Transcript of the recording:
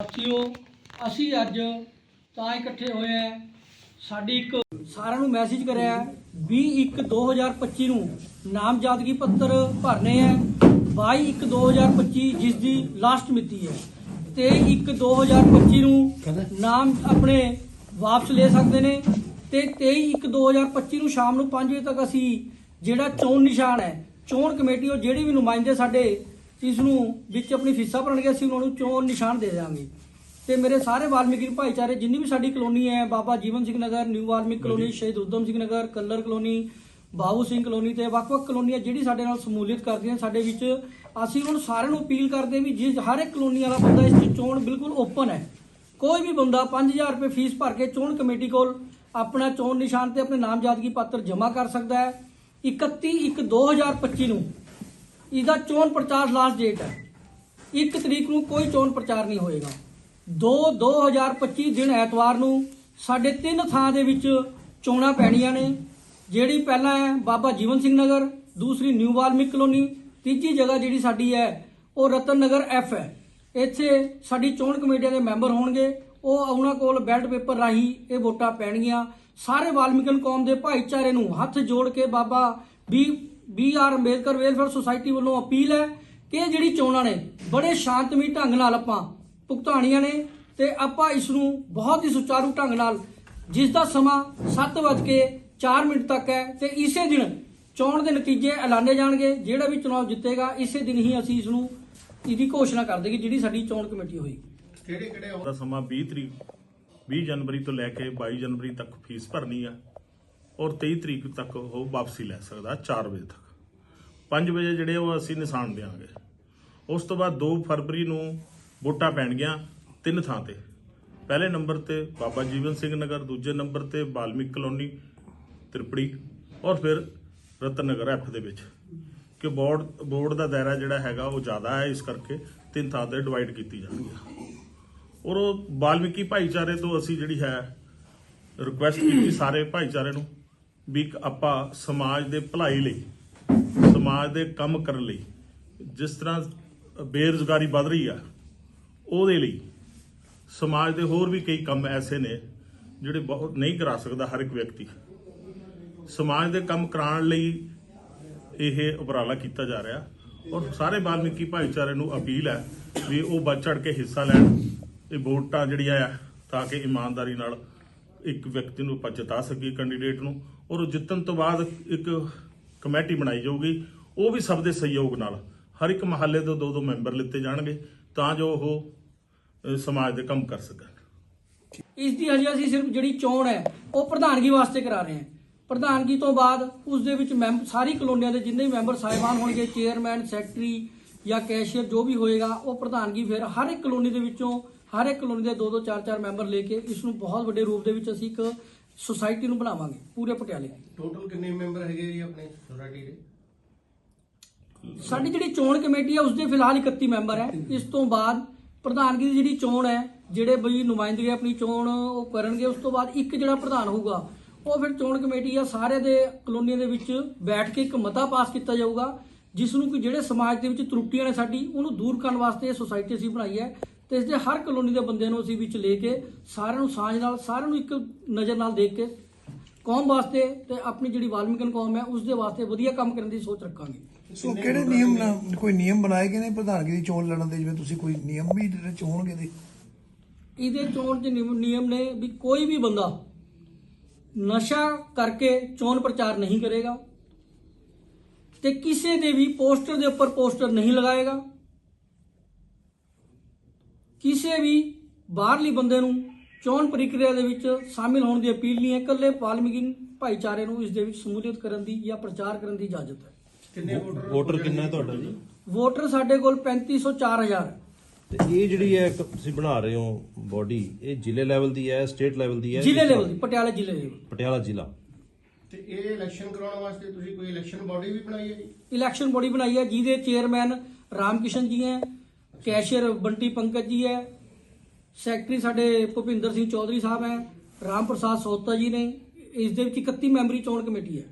ਸਾਥੀਓ ਅਸੀਂ ਅੱਜ ਤਾਂ ਇਕੱਠੇ ਹੋਏ ਆ ਸਾਡੀ ਇੱਕ ਸਾਰਿਆਂ ਨੂੰ ਮੈਸੇਜ ਕਰਿਆ 21/2025 ਨੂੰ ਨਾਮਜ਼ਦਗੀ ਪੱਤਰ ਭਰਨੇ ਆ 22/1/2025 ਜਿਸ ਦੀ ਲਾਸਟ ਮਿਤੀ ਹੈ। 23/1/2025 ਨੂੰ ਨਾਮ ਆਪਣੇ ਵਾਪਸ ਲੈ ਸਕਦੇ ਨੇ। ਤੇ 23/1/2025 ਨੂੰ ਸ਼ਾਮ ਨੂੰ 5 ਵਜੇ ਤੱਕ ਅਸੀਂ ਜਿਹੜਾ ਚੋਣ ਨਿਸ਼ਾਨ ਹੈ ਚੋਣ ਕਮੇਟੀ ਉਹ ਜਿਹੜੇ ਵੀ ਨੁਮਾਇੰਦੇ ਸਾਡੇ ਇਸ ਨੂੰ ਵਿੱਚ ਆਪਣੀ ਫੀਸਾਂ ਭਰਨਗੇ ਅਸੀਂ ਉਹਨਾਂ ਨੂੰ ਚੋਣ ਨਿਸ਼ਾਨ ਦੇ ਦਿਆਂਗੇ। ਤੇ ਮੇਰੇ ਸਾਰੇ ਵਾਲਮੀਕੀ ਭਾਈਚਾਰੇ ਜਿੰਨੀ ਵੀ ਸਾਡੀ ਕਲੋਨੀ ਹੈ Baba Jiwan Singh Nagar new Valmik colony Shaheed Udham Singh Nagar Kallar colony Babu Singh colony ਤੇ ਵੱਖ-ਵੱਖ ਕਲੋਨੀਆਂ ਜਿਹੜੀ ਸਾਡੇ ਨਾਲ ਸਮੂਲੀਅਤ ਕਰਦੀਆਂ ਸਾਡੇ ਵਿੱਚ ਅਸੀਂ ਉਹਨਾਂ ਸਾਰਿਆਂ ਨੂੰ ਅਪੀਲ ਕਰਦੇ ਵੀ ਜਿਸ ਹਰ ਇੱਕ ਕਲੋਨੀ ਵਾਲਾ ਬੰਦਾ ਇਸ ਦੀ ਚੋਣ ਬਿਲਕੁਲ ਓਪਨ ਹੈ। ਕੋਈ ਵੀ ਬੰਦਾ 5000 ਰੁਪਏ ਫੀਸ ਭਰ ਕੇ ਚੋਣ ਕਮੇਟੀ ਕੋਲ ਆਪਣਾ ਚੋਣ ਨਿਸ਼ਾਨ ਤੇ ਆਪਣੇ ਨਾਮਜ਼ਦਗੀ ਪੱਤਰ ਜਮ੍ਹਾਂ ਕਰ ਸਕਦਾ ਹੈ। 31 1 2025 ਨੂੰ ਇਹਦਾ ਚੋਣ ਪ੍ਰਚਾਰ ਲਾਸਟ ਡੇਟ ਹੈ। 1 ਤਰੀਕ ਨੂੰ ਕੋਈ ਚੋਣ ਪ੍ਰਚਾਰ ਨਹੀਂ ਹੋਏਗਾ। 2 2025 ਦਿਨ ਐਤਵਾਰ ਨੂੰ ਸਾਡੇ ਤਿੰਨ ਥਾਂ ਦੇ ਵਿੱਚ ਚੋਣਾਂ ਪੈਣੀਆਂ ਨੇ। ਜਿਹੜੀ ਪਹਿਲਾਂ ਹੈ ਬਾਬਾ ਜੀਵਨ ਸਿੰਘ ਨਗਰ, ਦੂਸਰੀ ਨਿਊ ਵਾਲਮੀਕ ਕਲੋਨੀ, ਤੀਜੀ ਜਗ੍ਹਾ ਜਿਹੜੀ ਸਾਡੀ ਹੈ ਉਹ ਰਤਨ ਨਗਰ ਐਫ ਹੈ। ਇੱਥੇ ਸਾਡੀ ਚੋਣ ਕਮੇਟੀਆਂ ਦੇ ਮੈਂਬਰ ਹੋਣਗੇ। ਉਹ ਉਹਨਾਂ ਕੋਲ ਬੈਲਟ ਪੇਪਰ ਰਾਹੀਂ ਇਹ ਵੋਟਾਂ ਪੈਣਗੀਆਂ। ਸਾਰੇ ਵਾਲਮੀਕਨ ਕੌਮ ਦੇ ਭਾਈਚਾਰੇ ਨੂੰ ਹੱਥ ਜੋੜ ਕੇ ਬਾਬਾ ਵੀ B R Ambedkar welfare society ਵੱਲੋਂ ਅਪੀਲ ਹੈ ਕਿ ਜਿਹੜੀ ਚੋਣਾਂ ਨੇ ਬੜੇ ਸ਼ਾਂਤਮਈ ਢੰਗ ਨਾਲ ਆਪਾਂ ਭੁਗਤਾਣੀਆਂ ਨੇ ਤੇ ਆਪਾਂ ਇਸ ਨੂੰ ਬਹੁਤ ਹੀ ਸੁਚਾਰੂ ਢੰਗ ਨਾਲ ਜਿਸ ਦਾ ਸਮਾਂ 7:04 ਮਿੰਟ ਤੱਕ ਹੈ ਤੇ ਇਸੇ ਦਿਨ ਚੋਣ ਦੇ ਨਤੀਜੇ ਐਲਾਨੇ ਜਾਣਗੇ ਜਿਹੜਾ ਵੀ ਚੁਣਾਵ ਜਿੱਤੇਗਾ ਇਸੇ ਦਿਨ ਹੀ ਅਸੀਂ ਇਸ ਨੂੰ ਇਹਦੀ ਘੋਸ਼ਣਾ ਕਰ ਦੇਗੀ ਜਿਹੜੀ ਸਾਡੀ ਚੋਣ ਕਮੇਟੀ ਹੋਈ। ਕਿਹੜੇ ਕਿਹੜੇ ਦਾ ਸਮਾਂ 20 ਤਰੀਕ 20 ਜਨਵਰੀ ਤੋਂ ਲੈ ਕੇ 22 ਜਨਵਰੀ ਤੱਕ ਫੀਸ ਭਰਨੀ ਆ। ਔਰ 23 ਤਰੀਕ ਤੱਕ ਉਹ ਵਾਪਸੀ ਲੈ ਸਕਦਾ 4 ਵਜੇ ਤੱਕ। 5 ਵਜੇ ਜਿਹੜੇ ਉਹ ਅਸੀਂ ਨਿਸ਼ਾਨ ਦੇਵਾਂਗੇ ਉਸ ਤੋਂ ਬਾਅਦ 2 ਫਰਵਰੀ ਨੂੰ ਵੋਟਾਂ ਪੈਣਗੀਆਂ ਤਿੰਨ ਥਾਂ ਤੇ। ਪਹਿਲੇ ਨੰਬਰ ਤੇ ਬਾਬਾ ਜੀਵਨ ਸਿੰਘ ਨਗਰ, ਦੂਜੇ ਨੰਬਰ ਤੇ ਬਾਲਮਿਕ ਕਲੋਨੀ, ਤ੍ਰਿਪੜੀ ਔਰ ਫਿਰ ਰਤਨ ਨਗਰ ਐਫ ਦੇ ਵਿੱਚ। ਕਿ ਬੋਰਡ ਬੋਰਡ ਦਾ ਦਾਇਰਾ ਜਿਹੜਾ ਹੈਗਾ ਉਹ ਜ਼ਿਆਦਾ ਹੈ, ਇਸ ਕਰਕੇ ਤਿੰਨ ਥਾਂ ਤੇ ਡਿਵਾਈਡ ਕੀਤੀ ਜਾਂਦੀ ਹੈ। ਔਰ ਉਹ ਬਾਲਮੀਕੀ ਭਾਈਚਾਰੇ ਤੋਂ ਅਸੀਂ ਜਿਹੜੀ ਹੈ ਰਿਕੁਐਸਟ ਕੀਤੀ ਸਾਰੇ ਭਾਈਚਾਰੇ ਨੂੰ। ਵੀ ਇੱਕ ਆਪਾਂ ਸਮਾਜ ਦੇ ਭਲਾਈ ਲਈ, ਸਮਾਜ ਦੇ ਕੰਮ ਕਰਨ ਲਈ ਜਿਸ ਤਰ੍ਹਾਂ ਬੇਰੁਜ਼ਗਾਰੀ ਵੱਧ ਰਹੀ ਆ, ਉਹਦੇ ਲਈ ਸਮਾਜ ਦੇ ਹੋਰ ਵੀ ਕਈ ਕੰਮ ਐਸੇ ਨੇ ਜਿਹੜੇ ਬਹੁਤ ਨਹੀਂ ਕਰਾ ਸਕਦਾ ਹਰ ਇੱਕ ਵਿਅਕਤੀ। ਸਮਾਜ ਦੇ ਕੰਮ ਕਰਾਉਣ ਲਈ ਇਹ ਉਪਰਾਲਾ ਕੀਤਾ ਜਾ ਰਿਹਾ ਔਰ ਸਾਰੇ ਬਾਲਮੀਕੀ ਭਾਈਚਾਰੇ ਨੂੰ ਅਪੀਲ ਹੈ ਵੀ ਉਹ ਵੱਧ ਚੜ ਕੇ ਹਿੱਸਾ ਲੈਣ, ਇਹ ਵੋਟਾਂ ਜਿਹੜੀਆਂ ਆ ਤਾਂ ਕਿ ਇਮਾਨਦਾਰੀ ਨਾਲ ਇੱਕ ਵਿਅਕਤੀ ਨੂੰ ਆਪਾਂ ਜਿਤਾ ਸਕੀਏ ਕੈਂਡੀਡੇਟ ਨੂੰ ਔਰ ਉਹ ਜਿੱਤਣ ਤੋਂ ਬਾਅਦ ਇੱਕ ਕਮੇਟੀ ਬਣਾਈ ਜਾਊਗੀ, ਉਹ ਵੀ ਸਭ ਦੇ ਸਹਿਯੋਗ ਨਾਲ। ਹਰ ਇੱਕ ਮਹੱਲੇ ਤੋਂ ਦੋ ਦੋ ਮੈਂਬਰ ਲਿੱਤੇ ਜਾਣਗੇ, ਤਾਂ ਜੋ ਉਹ ਸਮਾਜ ਦੇ ਕੰਮ ਕਰ ਸਕਣ। ਇਸ ਦੀ ਹਜੇ ਅਸੀਂ ਸਿਰਫ ਜਿਹੜੀ ਚੋਣ ਹੈ, ਉਹ ਪ੍ਰਧਾਨਗੀ ਵਾਸਤੇ ਕਰਾ ਰਹੇ ਹਾਂ। ਪ੍ਰਧਾਨਗੀ ਤੋਂ ਬਾਅਦ ਉਸ ਦੇ ਵਿੱਚ ਮੈਂਬ, ਸਾਰੀ ਕਲੋਨੀਆਂ ਦੇ ਜਿੰਨੇ ਵੀ ਮੈਂਬਰ ਸਾਹਿਬਾਨ ਹੋਣਗੇ, ਚੇਅਰਮੈਨ, ਸੈਕਟਰੀ ਜਾਂ ਕੈਸ਼ੀਅਰ, ਜੋ ਵੀ ਹੋਏਗਾ, ਉਹ ਪ੍ਰਧਾਨਗੀ ਫਿਰ ਹਰ ਇੱਕ ਕਲੋਨੀ ਦੇ ਵਿੱਚੋਂ, ਹਰ ਇੱਕ ਕਲੋਨੀ ਦੇ ਦੋ ਦੋ ਚਾਰ ਚਾਰ ਮੈਂਬਰ ਲੈ ਕੇ ਇਸ ਨੂੰ ਬਹੁਤ ਵੱਡੇ ਰੂਪ ਦੇ ਵਿੱਚ ਅਸੀਂ ਇੱਕ ਸੁਸਾਇਟੀ ਨੂੰ ਬਣਾਵਾਂਗੇ ਪੂਰੇ ਪਟਿਆਲੇ। ਟੋਟਲ ਕਿੰਨੇ ਮੈਂਬਰ ਹੈਗੇ ਜੀ ਆਪਣੇ ਸੋਸਾਇਟੀ ਦੇ? ਸਾਡੀ ਜਿਹੜੀ ਚੋਣ ਕਮੇਟੀ ਹੈ ਉਸ ਦੇ ਫਿਲਹਾਲ 31 ਮੈਂਬਰ ਹੈ। ਇਸ ਤੋਂ ਬਾਅਦ ਪ੍ਰਧਾਨਗੀ ਦੀ ਜਿਹੜੀ ਚੋਣ ਹੈ ਜਿਹੜੇ ਬਈ ਨੁਮਾਇੰਦਗੇ ਆਪਣੀ ਚੋਣ ਉਹ ਕਰਨਗੇ ਉਸ ਤੋਂ ਬਾਅਦ ਇੱਕ ਜਿਹੜਾ ਪ੍ਰਧਾਨ ਹੋਊਗਾ ਉਹ ਫਿਰ ਚੋਣ ਕਮੇਟੀ ਆ ਸਾਰੇ ਦੇ ਕਲੋਨੀਆਂ ਦੇ ਵਿੱਚ ਬੈਠ ਕੇ ਇੱਕ ਮਤਾ ਪਾਸ ਕੀਤਾ ਜਾਊਗਾ ਜਿਸ ਨੂੰ ਕਿ ਜਿਹੜੇ ਸਮਾਜ ਦੇ ਵਿੱਚ ਤਰੁੱਟੀਆਂ ਨੇ ਸਾਡੀ ਉਹਨੂੰ ਦੂਰ ਕਰਨ ਵਾਸਤੇ ਇਹ ਸੁਸਾਇਟੀ ਅਸੀਂ ਬਣਾਈ ਹੈ। ਤੇ ਇਸ ਦੇ ਹਰ ਕਲੋਨੀ ਦੇ ਬੰਦਿਆਂ ਨੂੰ ਅਸੀਂ ਵਿੱਚ ਲੈ ਕੇ ਸਾਰਿਆਂ ਨੂੰ ਸਾਂਝ ਨਾਲ ਸਾਰਿਆਂ ਨੂੰ ਇੱਕ ਨਜ਼ਰ ਨਾਲ ਦੇਖ ਕੇ ਕੌਮ ਵਾਸਤੇ ਤੇ ਆਪਣੀ ਜਿਹੜੀ ਵਾਲਮੀਕਨ ਕੌਮ ਹੈ ਉਸ ਦੇ ਵਾਸਤੇ ਵਧੀਆ ਕੰਮ ਕਰਨ ਦੀ ਸੋਚ ਰੱਖਾਂਗੇ। ਸੋ ਕਿਹੜੇ ਨਿਯਮ ਨਾਲ ਕੋਈ ਨਿਯਮ ਬਣਾਏ ਗਏ ਨੇ ਪ੍ਰਧਾਨਗੀ ਦੀ ਚੋਣ ਲੜਨ ਦੇ ਜਿਵੇਂ ਤੁਸੀਂ ਕੋਈ ਨਿਯਮ ਵੀ ਜਿਹੜੇ ਚ ਹੋਣਗੇ ਦੇ? ਇਹਦੇ ਚੋਣ ਦੇ ਨਿਯਮ ਨੇ ਵੀ ਕੋਈ ਵੀ ਬੰਦਾ ਨਸ਼ਾ ਕਰਕੇ ਚੋਣ ਪ੍ਰਚਾਰ ਨਹੀਂ ਕਰੇਗਾ ਤੇ ਕਿਸੇ ਦੇ ਵੀ ਪੋਸਟਰ ਦੇ ਉੱਪਰ ਪੋਸਟਰ ਨਹੀਂ ਲਗਾਏਗਾ। ਕਿਸੇ ਵੀ ਬਾਹਰਲੀ ਬੰਦੇ ਨੂੰ ਚੋਣ ਪ੍ਰਕਿਰਿਆ ਦੇ ਵਿੱਚ ਸ਼ਾਮਿਲ ਹੋਣ ਦੀ ਅਪੀਲ ਨਹੀਂ ਹੈ। ਇਕੱਲੇ ਵਾਲਮੀਕੀ ਭਾਈਚਾਰੇ ਨੂੰ ਇਸ ਦੇ ਵਿੱਚ ਸ਼ਮੂਲੀਅਤ ਕਰਨ ਦੀ ਜਾਂ ਪ੍ਰਚਾਰ ਕਰਨ ਦੀ ਇਜਾਜ਼ਤ ਹੈ। ਕਿੰਨੇ ਵੋਟਰ ਵੋਟਰ ਕਿੰਨਾ ਹੈ ਤੁਹਾਡਾ ਜੀ? ਵੋਟਰ ਸਾਡੇ ਕੋਲ 354000 ਤੇ ਇਹ ਜਿਹੜੀ ਹੈ ਇੱਕ ਤੁਸੀਂ ਬਣਾ ਰਹੇ ਹੋ ਬੋਡੀ ਇਹ ਜ਼ਿਲ੍ਹੇ ਲੈਵਲ ਦੀ ਹੈ ਸਟੇਟ ਲੈਵਲ ਦੀ ਹੈ? ਜ਼ਿਲ੍ਹੇ ਲੈਵਲ ਦੀ ਪਟਿਆਲਾ ਜ਼ਿਲ੍ਹੇ ਲੈਵਲ ਪਟਿਆਲਾ ਜ਼ਿਲ੍ਹਾ। ਤੇ ਇਹ ਇਲੈਕਸ਼ਨ ਕਰਾਉਣ ਵਾਸਤੇ ਤੁਸੀਂ ਕੋਈ ਇਲੈਕਸ਼ਨ ਬਾਡੀ ਵੀ ਬਣਾਈ ਹੈ ਜੀ? ਇਲੈਕਸ਼ਨ ਬੋਡੀ ਬਣਾਈ ਹੈ ਜਿਹਦੇ ਚੇਅਰਮੈਨ ਰਾਮ ਕਿਸ਼ਨ ਜੀ ਹੈ ਕੈਸ਼ੀਅਰ ਬੰਟੀ ਪੰਕਜ ਜੀ ਹੈ, ਸੈਕਟਰੀ ਸਾਡੇ ਭੁਪਿੰਦਰ ਸਿੰਘ ਚੌਧਰੀ ਸਾਹਿਬ ਹੈ, ਰਾਮ ਪ੍ਰਸਾਦ ਸੋਤਾ ਜੀ ਨੇ, ਇਸ ਦੇ ਵਿੱਚ 31 ਮੈਂਬਰੀ ਚੋਣ ਕਮੇਟੀ ਹੈ।